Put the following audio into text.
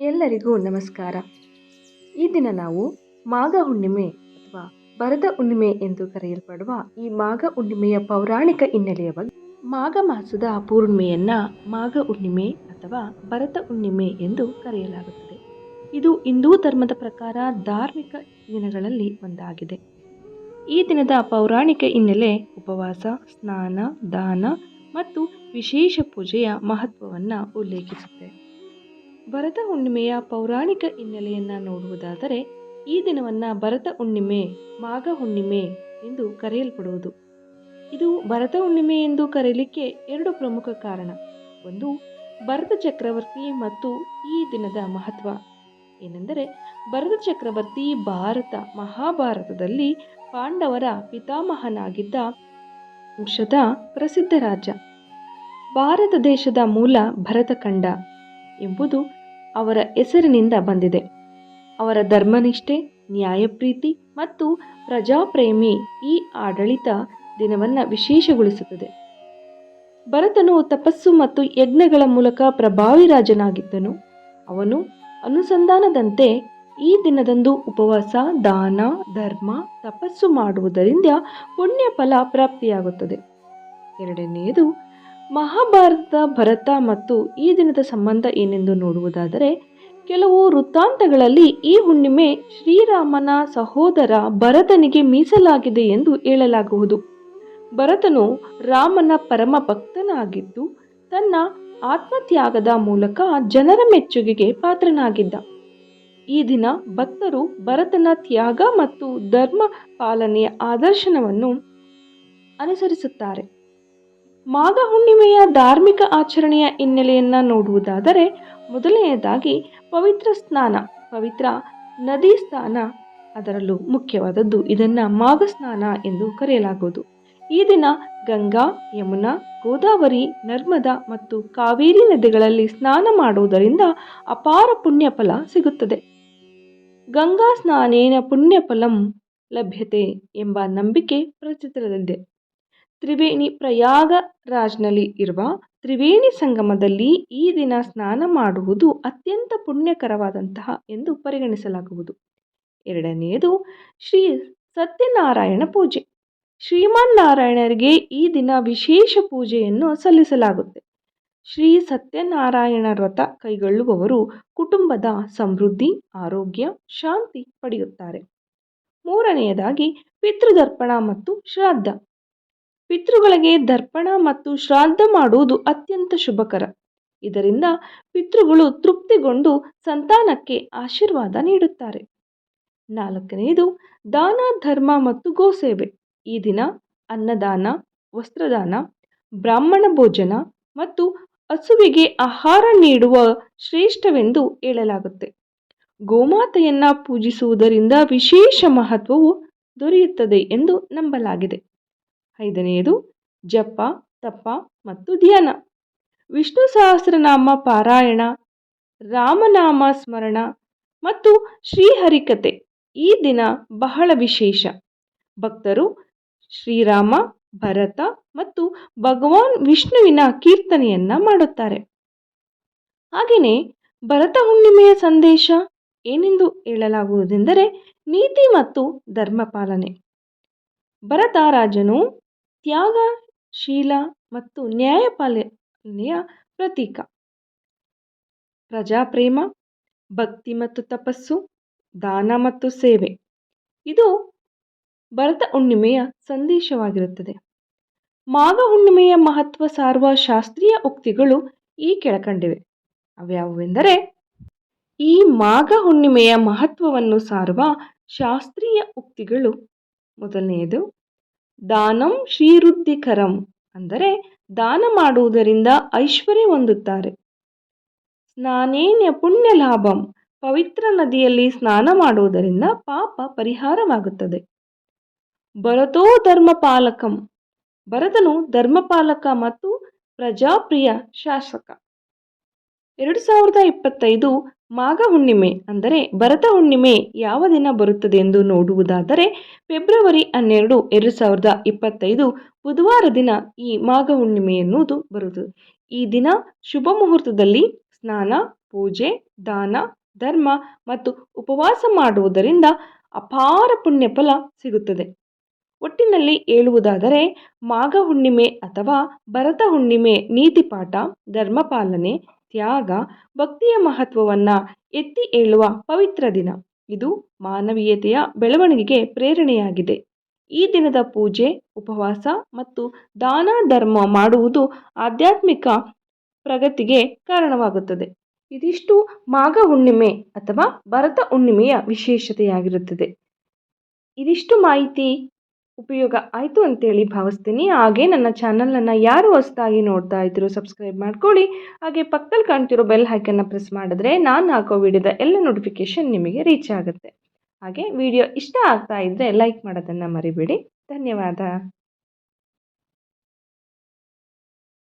ಎಲ್ಲರಿಗೂ ನಮಸ್ಕಾರ. ಈ ದಿನ ನಾವು ಮಾಘ ಹುಣ್ಣಿಮೆ ಅಥವಾ ಬರದ ಹುಣ್ಣಿಮೆ ಎಂದು ಕರೆಯಲ್ಪಡುವ ಈ ಮಾಘ ಹುಣ್ಣಿಮೆಯ ಪೌರಾಣಿಕ ಹಿನ್ನೆಲೆಯ ಬಗ್ಗೆ. ಮಾಘ ಮಾಸದ ಪೂರ್ಣಿಮೆಯನ್ನ ಮಾಘ ಹುಣ್ಣಿಮೆ ಅಥವಾ ಭರತ ಹುಣ್ಣಿಮೆ ಎಂದು ಕರೆಯಲಾಗುತ್ತದೆ. ಇದು ಹಿಂದೂ ಧರ್ಮದ ಪ್ರಕಾರ ಧಾರ್ಮಿಕ ದಿನಗಳಲ್ಲಿ ಒಂದಾಗಿದೆ. ಈ ದಿನದ ಪೌರಾಣಿಕ ಹಿನ್ನೆಲೆ ಉಪವಾಸ, ಸ್ನಾನ, ದಾನ ಮತ್ತು ವಿಶೇಷ ಪೂಜೆಯ ಮಹತ್ವವನ್ನು ಉಲ್ಲೇಖಿಸುತ್ತೆ. ಭರತ ಹುಣ್ಣಿಮೆಯ ಪೌರಾಣಿಕ ಹಿನ್ನೆಲೆಯನ್ನು ನೋಡುವುದಾದರೆ, ಈ ದಿನವನ್ನು ಭರತ ಹುಣ್ಣಿಮೆ, ಮಾಘ ಹುಣ್ಣಿಮೆ ಎಂದು ಕರೆಯಲ್ಪಡುವುದು. ಇದು ಭರತ ಹುಣ್ಣಿಮೆ ಎಂದು ಕರೆಯಲಿಕ್ಕೆ ಎರಡು ಪ್ರಮುಖ ಕಾರಣ. ಒಂದು, ಭರತ ಚಕ್ರವರ್ತಿ ಮತ್ತು ಈ ದಿನದ ಮಹತ್ವ. ಏನೆಂದರೆ, ಭರತ ಚಕ್ರವರ್ತಿ ಭಾರತ, ಮಹಾಭಾರತದಲ್ಲಿ ಪಾಂಡವರ ಪಿತಾಮಹನಾಗಿದ್ದ ವಂಶದ ಪ್ರಸಿದ್ಧ ರಾಜ. ಭಾರತ ದೇಶದ ಮೂಲ ಭರತಖಂಡ ಎಂಬುದು ಅವರ ಹೆಸರಿನಿಂದ ಬಂದಿದೆ. ಅವರ ಧರ್ಮನಿಷ್ಠೆ, ನ್ಯಾಯಪ್ರೀತಿ ಮತ್ತು ಪ್ರಜಾಪ್ರೇಮಿ ಈ ಆಡಳಿತ ದಿನವನ್ನು ವಿಶೇಷಗೊಳಿಸುತ್ತದೆ. ಭರತನು ತಪಸ್ಸು ಮತ್ತು ಯಜ್ಞಗಳ ಮೂಲಕ ಪ್ರಭಾವಿ ರಾಜನಾಗಿದ್ದನು. ಅವನು ಅನುಸಂಧಾನದಂತೆ ಈ ದಿನದಂದು ಉಪವಾಸ, ದಾನ, ಧರ್ಮ, ತಪಸ್ಸು ಮಾಡುವುದರಿಂದ ಪುಣ್ಯ ಫಲ ಪ್ರಾಪ್ತಿಯಾಗುತ್ತದೆ. ಎರಡನೆಯದು ಮಹಾಭಾರತ ಭರತ ಮತ್ತು ಈ ದಿನದ ಸಂಬಂಧ ಏನೆಂದು ನೋಡುವುದಾದರೆ, ಕೆಲವು ವೃತ್ತಾಂತಗಳಲ್ಲಿ ಈ ಹುಣ್ಣಿಮೆ ಶ್ರೀರಾಮನ ಸಹೋದರ ಭರತನಿಗೆ ಮೀಸಲಾಗಿದೆ ಎಂದು ಹೇಳಲಾಗುವುದು. ಭರತನು ರಾಮನ ಪರಮ ಭಕ್ತನಾಗಿದ್ದು, ತನ್ನ ಆತ್ಮತ್ಯಾಗದ ಮೂಲಕ ಜನರ ಮೆಚ್ಚುಗೆಗೆ ಪಾತ್ರನಾಗಿದ್ದ. ಈ ದಿನ ಭಕ್ತರು ಭರತನ ತ್ಯಾಗ ಮತ್ತು ಧರ್ಮ ಪಾಲನೆಯ ಆದರ್ಶನವನ್ನು ಅನುಸರಿಸುತ್ತಾರೆ. ಮಾಘ ಹುಣ್ಣಿಮೆಯ ಧಾರ್ಮಿಕ ಆಚರಣೆಯ ಹಿನ್ನೆಲೆಯನ್ನು ನೋಡುವುದಾದರೆ ಮೊದಲನೆಯದಾಗಿ ಪವಿತ್ರ ಸ್ನಾನ, ಪವಿತ್ರ ನದಿ ಸ್ನಾನ ಅದರಲ್ಲೂ ಮುಖ್ಯವಾದದ್ದು ಇದನ್ನು ಮಾಘ ಸ್ನಾನ ಎಂದು ಕರೆಯಲಾಗುವುದು. ಈ ದಿನ ಗಂಗಾ, ಯಮುನಾ, ಗೋದಾವರಿ, ನರ್ಮದಾ ಮತ್ತು ಕಾವೇರಿ ನದಿಗಳಲ್ಲಿ ಸ್ನಾನ ಮಾಡುವುದರಿಂದ ಅಪಾರ ಪುಣ್ಯಫಲ ಸಿಗುತ್ತದೆ. ಗಂಗಾ ಸ್ನಾನೇನ ಪುಣ್ಯಫಲಂ ಲಭ್ಯತೆ ಎಂಬ ನಂಬಿಕೆ ಪ್ರಚಿತದಲ್ಲಿದೆ ತ್ರಿವೇಣಿ ಪ್ರಯಾಗರಾಜ್ನಲ್ಲಿ ಇರುವ ತ್ರಿವೇಣಿ ಸಂಗಮದಲ್ಲಿ ಈ ದಿನ ಸ್ನಾನ ಮಾಡುವುದು ಅತ್ಯಂತ ಪುಣ್ಯಕರವಾದಂತಹ ಎಂದು ಪರಿಗಣಿಸಲಾಗುವುದು. ಎರಡನೆಯದು ಶ್ರೀ ಸತ್ಯನಾರಾಯಣ ಪೂಜೆ. ಶ್ರೀಮನ್ ನಾರಾಯಣರಿಗೆ ಈ ದಿನ ವಿಶೇಷ ಪೂಜೆಯನ್ನು ಸಲ್ಲಿಸಲಾಗುತ್ತೆ. ಶ್ರೀ ಸತ್ಯನಾರಾಯಣ ವ್ರತ ಕೈಗೊಳ್ಳುವವರು ಕುಟುಂಬದ ಸಮೃದ್ಧಿ, ಆರೋಗ್ಯ, ಶಾಂತಿ ಪಡೆಯುತ್ತಾರೆ. ಮೂರನೆಯದಾಗಿ ಪಿತೃದರ್ಪಣ ಮತ್ತು ಶ್ರಾದ್ದ. ಪಿತೃಗಳಿಗೆ ದರ್ಪಣ ಮತ್ತು ಶ್ರಾದ್ದ ಮಾಡುವುದು ಅತ್ಯಂತ ಶುಭಕರ. ಇದರಿಂದ ಪಿತೃಗಳು ತೃಪ್ತಿಗೊಂಡು ಸಂತಾನಕ್ಕೆ ಆಶೀರ್ವಾದ ನೀಡುತ್ತಾರೆ. ನಾಲ್ಕನೆಯದು, ದಾನ, ಧರ್ಮ ಮತ್ತು ಗೋಸೇವೆ. ಈ ದಿನ ಅನ್ನದಾನ, ವಸ್ತ್ರದಾನ, ಬ್ರಾಹ್ಮಣ ಭೋಜನ ಮತ್ತು ಹಸುವಿಗೆ ಆಹಾರ ನೀಡುವ ಶ್ರೇಷ್ಠವೆಂದು ಹೇಳಲಾಗುತ್ತೆ. ಗೋಮಾತೆಯನ್ನ ಪೂಜಿಸುವುದರಿಂದ ವಿಶೇಷ ಮಹತ್ವವು ದೊರೆಯುತ್ತದೆ ಎಂದು ನಂಬಲಾಗಿದೆ. ಐದನೆಯದು ಜಪ, ತಪ ಮತ್ತು ಧ್ಯಾನ. ವಿಷ್ಣು ಸಹಸ್ರನಾಮ ಪಾರಾಯಣ, ರಾಮನಾಮ ಸ್ಮರಣ ಮತ್ತು ಶ್ರೀಹರಿಕತೆ ಈ ದಿನ ಬಹಳ ವಿಶೇಷ. ಭಕ್ತರು ಶ್ರೀರಾಮ, ಭರತ ಮತ್ತು ಭಗವಾನ್ ವಿಷ್ಣುವಿನ ಕೀರ್ತನೆಯನ್ನ ಮಾಡುತ್ತಾರೆ. ಹಾಗೆಯೇ ಭರತ ಹುಣ್ಣಿಮೆಯ ಸಂದೇಶ ಏನೆಂದು ಹೇಳಲಾಗುವುದೆಂದರೆ ನೀತಿ ಮತ್ತು ಧರ್ಮ ಪಾಲನೆ. ಭರತ ರಾಜನು ತ್ಯಾಗಶೀಲ ಮತ್ತು ನ್ಯಾಯಪಾಲನೆಯ ಪ್ರತೀಕ. ಪ್ರಜಾಪ್ರೇಮ, ಭಕ್ತಿ ಮತ್ತು ತಪಸ್ಸು, ದಾನ ಮತ್ತು ಸೇವೆ. ಇದು ಭರತ ಹುಣ್ಣಿಮೆಯ ಸಂದೇಶವಾಗಿರುತ್ತದೆ. ಮಾಘ ಹುಣ್ಣಿಮೆಯ ಮಹತ್ವ ಸಾರುವ ಶಾಸ್ತ್ರೀಯ ಉಕ್ತಿಗಳು ಈ ಕೆಳಕಂಡಿವೆ. ಅವ್ಯಾವುವೆಂದರೆ, ಈ ಮಾಘ ಹುಣ್ಣಿಮೆಯ ಮಹತ್ವವನ್ನು ಸಾರುವ ಶಾಸ್ತ್ರೀಯ ಉಕ್ತಿಗಳು. ಮೊದಲನೆಯದು ದಾನಂ ಶ್ರೀವೃದ್ಧಿಕರಂ ಅಂದರೆ ದಾನ ಮಾಡುವುದರಿಂದ ಐಶ್ವರ್ಯ ಹೊಂದುತ್ತಾರೆ. ಸ್ನಾನೇನ ಪುಣ್ಯ ಲಾಭಂ ಪವಿತ್ರ ನದಿಯಲ್ಲಿ ಸ್ನಾನ ಮಾಡುವುದರಿಂದ ಪಾಪ ಪರಿಹಾರವಾಗುತ್ತದೆ. ಭರತೋ ಧರ್ಮಪಾಲಕಂ, ಭರತನು ಧರ್ಮಪಾಲಕ ಮತ್ತು ಪ್ರಜಾಪ್ರಿಯ ಶಾಸಕ. ಎರಡು ಸಾವಿರದ ಇಪ್ಪತ್ತೈದು ಮಾಘ ಹುಣ್ಣಿಮೆ ಅಂದರೆ ಭರತ ಹುಣ್ಣಿಮೆ ಯಾವ ದಿನ ಬರುತ್ತದೆ ಎಂದು ನೋಡುವುದಾದರೆ ಫೆಬ್ರವರಿ ಹನ್ನೆರಡು, ಎರಡು ಸಾವಿರದ ಇಪ್ಪತ್ತೈದು ಬುಧವಾರ ದಿನ ಈ ಮಾಘ ಹುಣ್ಣಿಮೆ ಎನ್ನುವುದು ಬರುತ್ತದೆ ಈ ದಿನ ಶುಭ ಮುಹೂರ್ತದಲ್ಲಿ ಸ್ನಾನ, ಪೂಜೆ, ದಾನ, ಧರ್ಮ ಮತ್ತು ಉಪವಾಸ ಮಾಡುವುದರಿಂದ ಅಪಾರ ಪುಣ್ಯ ಫಲ ಸಿಗುತ್ತದೆ. ಒಟ್ಟಿನಲ್ಲಿ ಹೇಳುವುದಾದರೆ ಮಾಘ ಹುಣ್ಣಿಮೆ ಅಥವಾ ಭರತ ಹುಣ್ಣಿಮೆ ನೀತಿಪಾಠ ಧರ್ಮಪಾಲನೆ ತ್ಯಾಗ, ಭಕ್ತಿಯ ಮಹತ್ವವನ್ನು ಎತ್ತಿ ಹೇಳುವ ಪವಿತ್ರ ದಿನ. ಇದು ಮಾನವೀಯತೆಯ ಬೆಳವಣಿಗೆಗೆ ಪ್ರೇರಣೆಯಾಗಿದೆ. ಈ ದಿನದ ಪೂಜೆ, ಉಪವಾಸ ಮತ್ತು ದಾನ ಧರ್ಮ ಮಾಡುವುದು ಆಧ್ಯಾತ್ಮಿಕ ಪ್ರಗತಿಗೆ ಕಾರಣವಾಗುತ್ತದೆ. ಇದಿಷ್ಟು ಮಾಘ ಹುಣ್ಣಿಮೆ ಅಥವಾ ಭರತ ಹುಣ್ಣಿಮೆಯ ವಿಶೇಷತೆಯಾಗಿರುತ್ತದೆ. ಇದಿಷ್ಟು ಮಾಹಿತಿ ಉಪಯೋಗ ಆಯಿತು ಅಂತೇಳಿ ಭಾವಿಸ್ತೀನಿ. ಹಾಗೆ ನನ್ನ ಚಾನಲನ್ನು ಯಾರು ಹೊಸದಾಗಿ ನೋಡ್ತಾ ಇದ್ರು ಸಬ್ಸ್ಕ್ರೈಬ್ ಮಾಡ್ಕೊಳ್ಳಿ. ಹಾಗೆ ಪಕ್ಕದಲ್ಲಿ ಕಾಣ್ತಿರೋ ಬೆಲ್ ಹೈಕನ್ನು ಪ್ರೆಸ್ ಮಾಡಿದ್ರೆ ನಾನು ಹಾಕೋ ವಿಡಿಯೋದ ಎಲ್ಲ ನೋಟಿಫಿಕೇಷನ್ ನಿಮಗೆ ರೀಚ್ ಆಗುತ್ತೆ. ಹಾಗೆ ವಿಡಿಯೋ ಇಷ್ಟ ಆಗ್ತಾ ಇದ್ದರೆ ಲೈಕ್ ಮಾಡೋದನ್ನು ಮರಿಬೇಡಿ. ಧನ್ಯವಾದ.